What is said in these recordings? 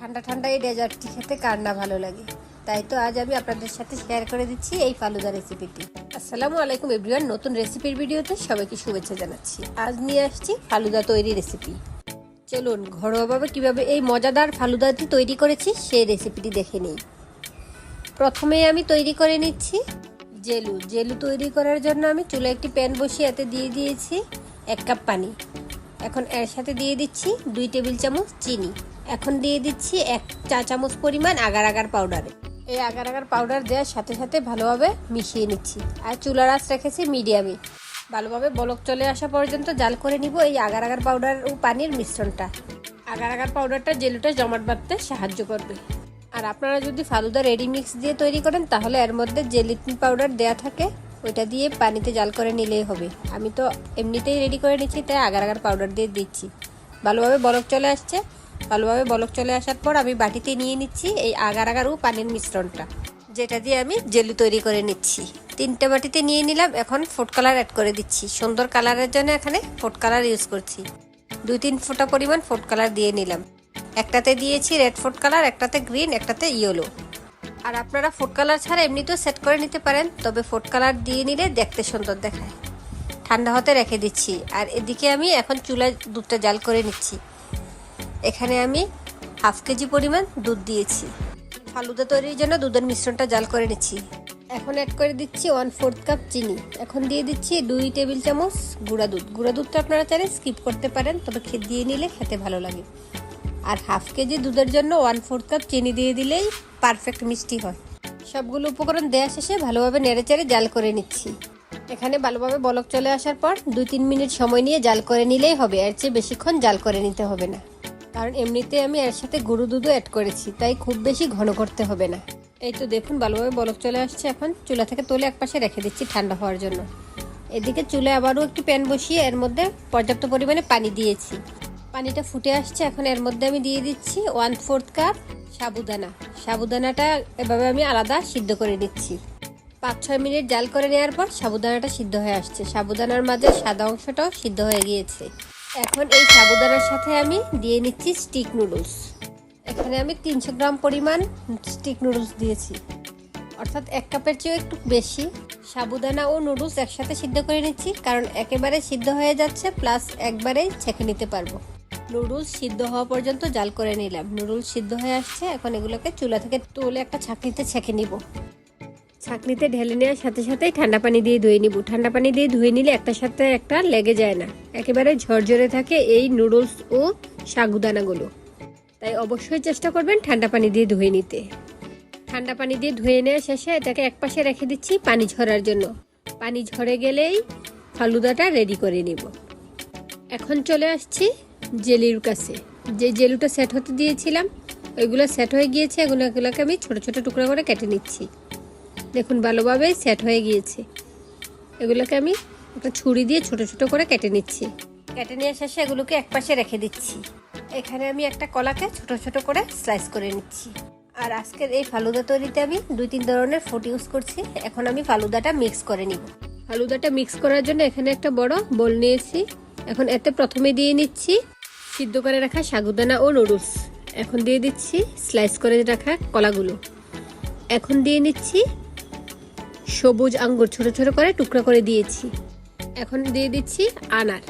ঠান্ডা ঠান্ডা এই ডেজার্টটি খেতে কার না ভালো লাগে? তাই তো আজ আমি আপনাদের সাথে শেয়ার করে দিচ্ছি এই ফালুদা রেসিপিটি আসসালামু আলাইকুম এভরিওয়ান নতুন রেসিপির ভিডিওতে সবাইকে শুভেচ্ছা জানাচ্ছি। আজ নিয়ে আসছি ফালুদা তৈরি রেসিপি চলুন, ঘরোয়াভাবে কীভাবে এই মজাদার ফালুদাটি তৈরি করেছি সেই রেসিপিটি দেখে নিই। প্রথমে আমি তৈরি করে নিচ্ছি জেলু। জেলু তৈরি করার জন্য আমি চুলে একটি প্যান বসিয়ে এতে দিয়ে দিয়েছি এক কাপ পানি। এখন এর সাথে দিয়ে দিচ্ছি দুই টেবিল চামচ চিনি। এখন দিয়ে দিচ্ছি এক চা চামচ পরিমাণ আগার আগার পাউডার এই আগার আগার পাউডার দেওয়ার সাথে সাথে ভালোভাবে মিশিয়ে নিচ্ছি। আর চুলার আঁচ রেখেছি মিডিয়ামে ভালোভাবে বলক চলে আসা পর্যন্ত জাল করে নিব এই আগার আগার পাউডার ও পানির মিশ্রণটা। আগার আগার পাউডারটা জেলুটা জমাট বাঁধতে সাহায্য করবে। আর আপনারা যদি ফালুদা রেডি মিক্স দিয়ে তৈরি করেন তাহলে এর মধ্যে যে লিটন পাউডার দেয়া থাকে। ওইটা দিয়ে পানিতে জাল করে নিলেই হবে। আমি তো এমনিতেই রেডি করে নিচ্ছি, তাই আগার আগার পাউডার দিয়ে দিচ্ছি। ভালোভাবে বলক চলে আসছে। ভালোভাবে বলক চলে আসার পর আমি বাটিতে নিয়ে নিচ্ছি এই আগার আগার ও পানির মিশ্রণটা। যেটা দিয়ে আমি জেলি তৈরি করে নিচ্ছি। তিনটে বাটিতে নিয়ে নিলাম, এখন ফুড কালার অ্যাড করে দিচ্ছি। সুন্দর কালারের জন্য এখানে ফুড কালার ইউজ করছি। দুই তিন ফোঁটা পরিমাণ ফুড কালার দিয়ে নিলাম। একটাতে দিয়েছি রেড ফুড কালার একটাতে গ্রিন একটাতে ইয়েলো আর আপনারা ফুড কালার ছাড়া এমনিতেও সেট করে নিতে পারেন, তবে ফুড কালার দিয়ে নিলে দেখতে সুন্দর দেখায়। ঠান্ডা হতে রেখে দিচ্ছি, আর এদিকে আমি এখন চুলায় দুধটা জাল করে নিচ্ছি। এখানে আমি হাফ কেজি পরিমাণ দুধ দিয়েছি। ফালুদা তৈরির জন্য দুধের মিশ্রণটা জাল করে নিচ্ছি। এখন অ্যাড করে দিচ্ছি ওয়ান ফোর্থ কাপ চিনি। এখন দিয়ে দিচ্ছি দুই টেবিল চামচ গুঁড়া দুধ। গুঁড়া দুধটা আপনারা চাইলে স্কিপ করতে পারেন, তবে খেয়ে দিয়ে নিলে খেতে ভালো লাগে। আর হাফ কেজি দুধের জন্য ওয়ান ফোর্থ কাপ চিনি দিয়ে দিলেই পারফেক্ট মিষ্টি হয়। সবগুলো উপকরণ দেওয়া শেষে ভালোভাবে নেড়েচেড়ে জাল করে নিচ্ছি। এখানে ভালোভাবে বলক চলে আসার পর দুই তিন মিনিট সময় নিয়ে জাল করে নিলেই হবে, এর চেয়ে বেশিক্ষণ জাল করে নিতে হবে না। কারণ এমনিতে আমি এর সাথে গরু দুধও অ্যাড করেছি, তাই খুব বেশি ঘন করতে হবে না। এই তো দেখুন, ভালোভাবে বলক চলে আসছে এখন। চুলা থেকে তুলে একপাশে রেখে দিচ্ছি ঠান্ডা হওয়ার জন্য। এদিকে চুলে আবারও একটি প্যান বসিয়ে এর মধ্যে পর্যাপ্ত পরিমাণে পানি দিয়েছি। পানিটা ফুটে আসছে, এখন এর মধ্যে আমি দিয়ে দিচ্ছি ওয়ান ফোর্থ কাপ সাবুদানা। সাবুদানাটা এভাবে আমি আলাদা সিদ্ধ করে নিচ্ছি। পাঁচ ছয় মিনিট জাল করে নেওয়ার পর সাবুদানাটা সিদ্ধ হয়ে আসছে। সাবুদানার মাঝে সাদা অংশটাও সিদ্ধ হয়ে গিয়েছে। এখন এই সাবুদানার সাথে আমি দিয়ে নিচ্ছি স্টিক নুডলস। এখানে আমি তিনশো গ্রাম পরিমাণ স্টিক নুডলস দিয়েছি। অর্থাৎ এক কাপের চেয়েও একটু বেশি সাবুদানা ও নুডলস একসাথে সিদ্ধ করে নিচ্ছি, কারণ একেবারে সিদ্ধ হয়ে যাচ্ছে, প্লাস একবারেই ছেঁকে নিতে পারব। নুডলস সিদ্ধ হওয়া পর্যন্ত জাল করে নিলাম। নুডলস সিদ্ধ হয়ে আসছে, এখন এগুলোকে চুলা থেকে তুলে একটা ছাঁকনিতে ছেঁকে নিব। ছাঁকনিতে ঢেলে নেওয়ার সাথে সাথেই ঠান্ডা পানি দিয়ে ধুয়ে নিব। ঠান্ডা পানি দিয়ে ধুয়ে নিলে একটার সাথে একটা লেগে যায় না। একেবারে ঝরঝরে থাকে এই নুডলস ও সাগুদানাগুলো। তাই অবশ্যই চেষ্টা করবেন ঠান্ডা পানি দিয়ে ধুয়ে নিতে। ঠান্ডা পানি দিয়ে ধুয়ে নেওয়া শেষে এটাকে একপাশে রেখে দিচ্ছি পানি ঝরার জন্য। পানি ঝরে গেলেই ফালুদাটা রেডি করে নিব। এখন চলে আসছি জেলির কাছে। যে জেলুটা সেট হতে দিয়েছিলাম, ওইগুলো সেট হয়ে গিয়েছে এগুলো এগুলোকে আমি ছোট ছোট টুকরো করে কেটে নিচ্ছি। দেখুন, ভালোভাবে সেট হয়ে গিয়েছে। এগুলোকে আমি একটা ছুরি দিয়ে ছোট ছোট করে কেটে নিচ্ছি। কেটে নেওয়ার শেষে এগুলোকে একপাশে রেখে দিচ্ছি। এখানে আমি একটা কলাকে ছোট ছোট করে স্লাইস করে নিচ্ছি। আর আজকের এই ফালুদা তৈরিতে আমি দুই তিন ধরনের ফুট ইউজ করছি। এখন আমি ফালুদাটা মিক্স করে নিব। ফালুদাটা মিক্স করার জন্য এখানে একটা বড় বোল নিয়েছি। এখন এতে প্রথমে দিয়ে নিচ্ছি সিদ্ধ করে রাখা সাগুদানা ও নুডলস এখন দিয়ে দিচ্ছি স্লাইস করে রাখা কলাগুলো। এখন দিয়ে নিচ্ছি সবুজ আঙ্গুর ছোট ছোট করে টুকরা করে দিয়েছি। এখন দিয়ে দিচ্ছি আনার।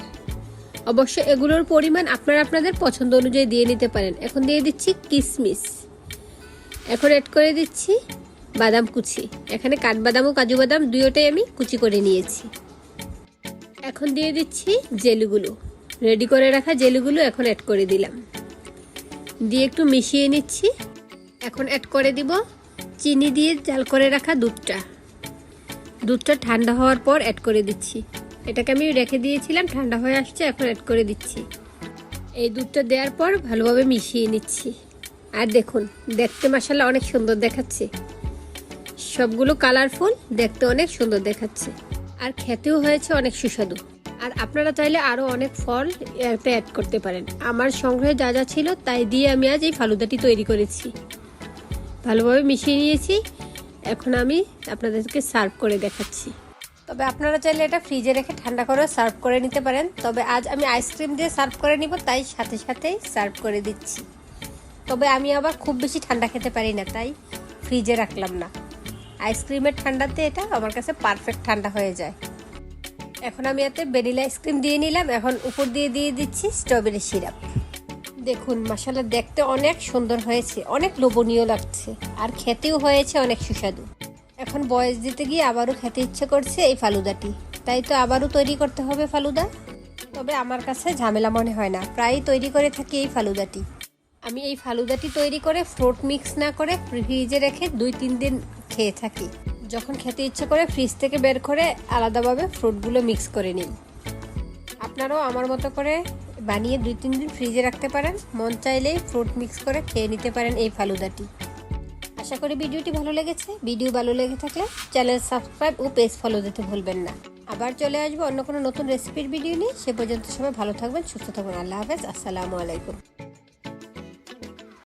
অবশ্য এগুলোর পরিমাণ আপনারা আপনাদের পছন্দ অনুযায়ী দিয়ে নিতে পারেন। এখন দিয়ে দিচ্ছি কিশমিশ এখন অ্যাড করে দিচ্ছি বাদাম কুচি। এখানে কাঠবাদাম ও কাজু বাদাম দুয়োটাই আমি কুচি করে নিয়েছি। এখন দিয়ে দিচ্ছি জেলুগুলো। রেডি করে রাখা জেলুগুলো এখন অ্যাড করে দিলাম। দিয়ে একটু মিশিয়ে নিচ্ছি। এখন অ্যাড করে দিব চিনি দিয়ে জাল করে রাখা দুধটা। দুধটা ঠান্ডা হওয়ার পর অ্যাড করে দিচ্ছি। এটাকে আমি রেখে দিয়েছিলাম, ঠান্ডা হয়ে আসছে, এখন অ্যাড করে দিচ্ছি। এই দুধটা দেওয়ার পর ভালোভাবে মিশিয়ে নিচ্ছি। আর দেখুন, দেখতে মশালা অনেক সুন্দর দেখাচ্ছে। সবগুলো কালারফুল দেখতে অনেক সুন্দর দেখাচ্ছে। আর খেতেও হয়েছে অনেক সুস্বাদু। আর আপনারা চাইলে আরও অনেক ফল অ্যাড করতে পারেন। আমার সংগ্রহে যা যা ছিল তাই দিয়ে আমি আজ এই ফালুদাটি তৈরি করেছি। ভালোভাবে মিশিয়ে নিয়েছি। এখন আমি আপনাদেরকে সার্ভ করে দেখাচ্ছি। তবে আপনারা চাইলে এটা ফ্রিজে রেখে ঠান্ডা করে সার্ভ করে নিতে পারেন। তবে আজ আমি আইসক্রিম দিয়ে সার্ভ করে নিব, তাই সাথে সাথেই সার্ভ করে দিচ্ছি। তবে আমি আবার খুব বেশি ঠান্ডা খেতে পারি না, তাই ফ্রিজে রাখলাম না। আইসক্রিমের ঠান্ডাতে এটা আমার কাছে পারফেক্ট ঠান্ডা হয়ে যায়। এখন আমি এতে ভ্যানিলা আইসক্রিম দিয়ে নিলাম। এখন উপর দিয়ে দিয়ে দিচ্ছি স্ট্রবেরি সিরাপ। দেখুন মশালা দেখতে অনেক সুন্দর হয়েছে। অনেক লোভনীয় লাগছে। আর খেতেও হয়েছে অনেক সুস্বাদু। এখন বয়স দিতে গিয়ে আবারও খেতে ইচ্ছে করছে এই ফালুদাটি। তাই তো আবারও তৈরি করতে হবে ফালুদা। তবে আমার কাছে ঝামেলা মনে হয় না। প্রায়ই তৈরি করে থাকি এই ফালুদাটি। আমি এই ফালুদাটি তৈরি করে ফ্রুট মিক্স না করে ফ্রিজে রেখে দুই তিন দিন খেয়ে থাকি। যখন খেতে ইচ্ছে করে ফ্রিজ থেকে বের করে আলাদাভাবে ফ্রুটগুলো মিক্স করে নিন। আপনারাও আমার মতো করে বানিয়ে দুই, তিন দিন ফ্রিজে রাখতে পারেন। মন চাইলেই ফ্রুট মিক্স করে খেয়ে নিতে পারেন এই ফালুদাটি। আশা করি ভিডিওটি ভালো লেগেছে। ভিডিও ভালো লেগে থাকলে চ্যানেল সাবস্ক্রাইব ও পেজ ফলো দিতে ভুলবেন না। আবার চলে আসব অন্য কোনো নতুন রেসিপির ভিডিও নিয়ে। সে পর্যন্ত সবাই ভালো থাকবেন, সুস্থ থাকবেন। আল্লাহ হাফেজ। আসসালামু আলাইকুম।